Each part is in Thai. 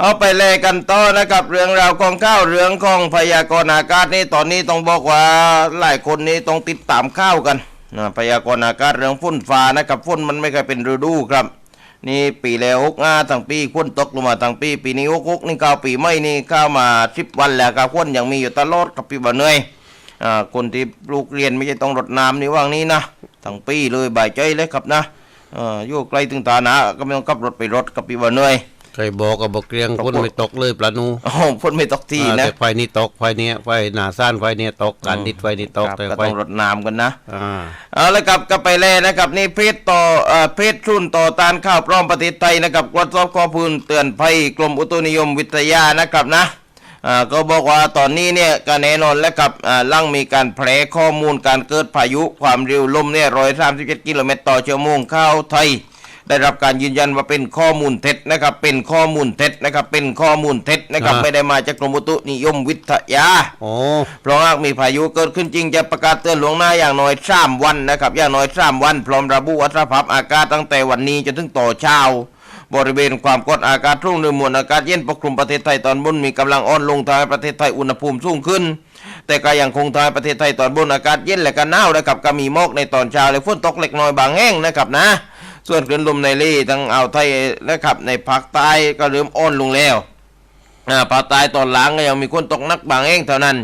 เอาไปเลยกันต่อนะครับเรื่องราวของข้าวเรื่องของพยากรณ์อากาศนี่ตอนนี้ต้องบอกว่าหลายคนนี่ต้องติดตามข้าวกันนะพยากรณ์อากาศเรื่องฝนฟ้านะครับฝนมันไม่เคยเป็นฤดูครับ นี่ปีแล้วหกงาตั้งปีฝนตกลงมาตั้งปี ปีนี้หกหกนี่ข้าวปีไม่นี่ข้าวมาสิบวันแล้วครับฝนยังมีอยู่ตลอดกับปีบ่เหนื่อยอ่าคนที่ลูกเรียนไม่ใช่ต้องรดน้ำนี่ว่างนี้นะทั้งปีเลยบ่ายใจเลยครับนะอ่ออยู่ไกลถึงตาหนาก็ไม่ต้องขับรถไปรถกับปีบ่เหนื่อย เคยบอกกับบอกเกรียงคนไม่ตกเลยปลานูโอ้ฝนไม่ตกที่อ่านะแต่ไฟนี้ตกไฟเนี้ยไฟหนาซ่านไฟเนี้ยตกการดิดไฟนี้ตกครับแต่ก็ไฟต้องรดน้ำกันนะอ่าเอาละครับก็ไปเลยนะครับนี่เพจต่อเอ่อเพจทุนต่อต้านข้าวปลอมประเทศไทยนะครับกวดสอบข้อพูนเตือนภัยกรมอุตุนิยมวิทยานะครับนะอ่าก็บอกว่าตอนนี้เนี่ยก็แน่นอนแล้วครับอ่าลังมีการแพร่ข้อมูลการเกิดพายุความเร็วลมเนี่ยร้อยสามสิบเจ็ดกิโลเมตรต่อชั่วโมงเข้าวไทย ได้รับการยืนยันว่าเป็นข้อมูลเท็จนะครับ เป็นข้อมูลเท็จนะครับ เป็นข้อมูลเท็จนะครับ ไม่ได้มาจากกรมอุตุนิยมวิทยาโอ้เพราะหากมีพายุเกิดขึ้นจริงจะประกาศเตือนหลวงหน้าอย่างน้อยสามวันนะครับ อย่างน้อยสามวัน พร้อมระบุวัตรภาพอากาศตั้งแต่วันนี้จนถึงต่อเช้าบริเวณความกดอากาศรุ่งหรือมวลอากาศเย็นปกคลุมประเทศไทยตอนบนมีกำลังอ่อนลงทำให้ประเทศไทยอุณหภูมิสูงขึ้น แต่ก็ยังคงทำให้ประเทศไทยตอนบนอากาศเย็นและก็หนาวนะครับก็มีหมอกในตอนเช้าและฝนตกเล็กน้อยบางแห่งนะครับนะ ส่วนคลื่นลมในเล่ทั้งอ่าวไทยนะครับในภาคใต้ก็เริ่มอ่อนลงแล้วอ่าภาคใต้ตอนหลังก็ยังมีคนตกนักบางเองเท่านั้น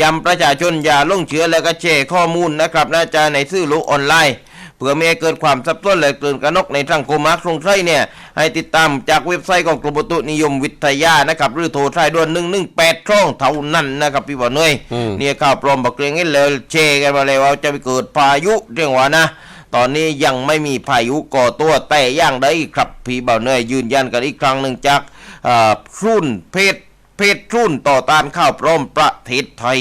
ย้ำประชาชนอย่าลงเชื่อและก็แชร์ข้อมูลนะครับน่าจะในสื่อโลกออนไลน์เพื่อไม่ให้เกิดความสับสนและตื่นกระนกในสังโคมมักสงสัยเนี่ยให้ติดตามจากเว็บไซต์ของกรมอุตุนิยมวิทยานะครับหรือโทรสายด่วนหนึ่งหนึ่งแปดช่องเท่านั้นนะครับพี่บอลเนยเนี่ยข่าวปลอมบอกเรื่องนี้เลยแชร์กันมาเลยว่าจะไปเกิดพายุเรื่องว่านะ ตอนนี้ยังไม่มีพายุก่อตัวแต่อย่างใดครับพี่เบาเนยยืนยันกันอีกครั้งหนึ่งจากรุ่นเพชรเพชรุ่นต่อต้านข้าวปลอมประเทศไทย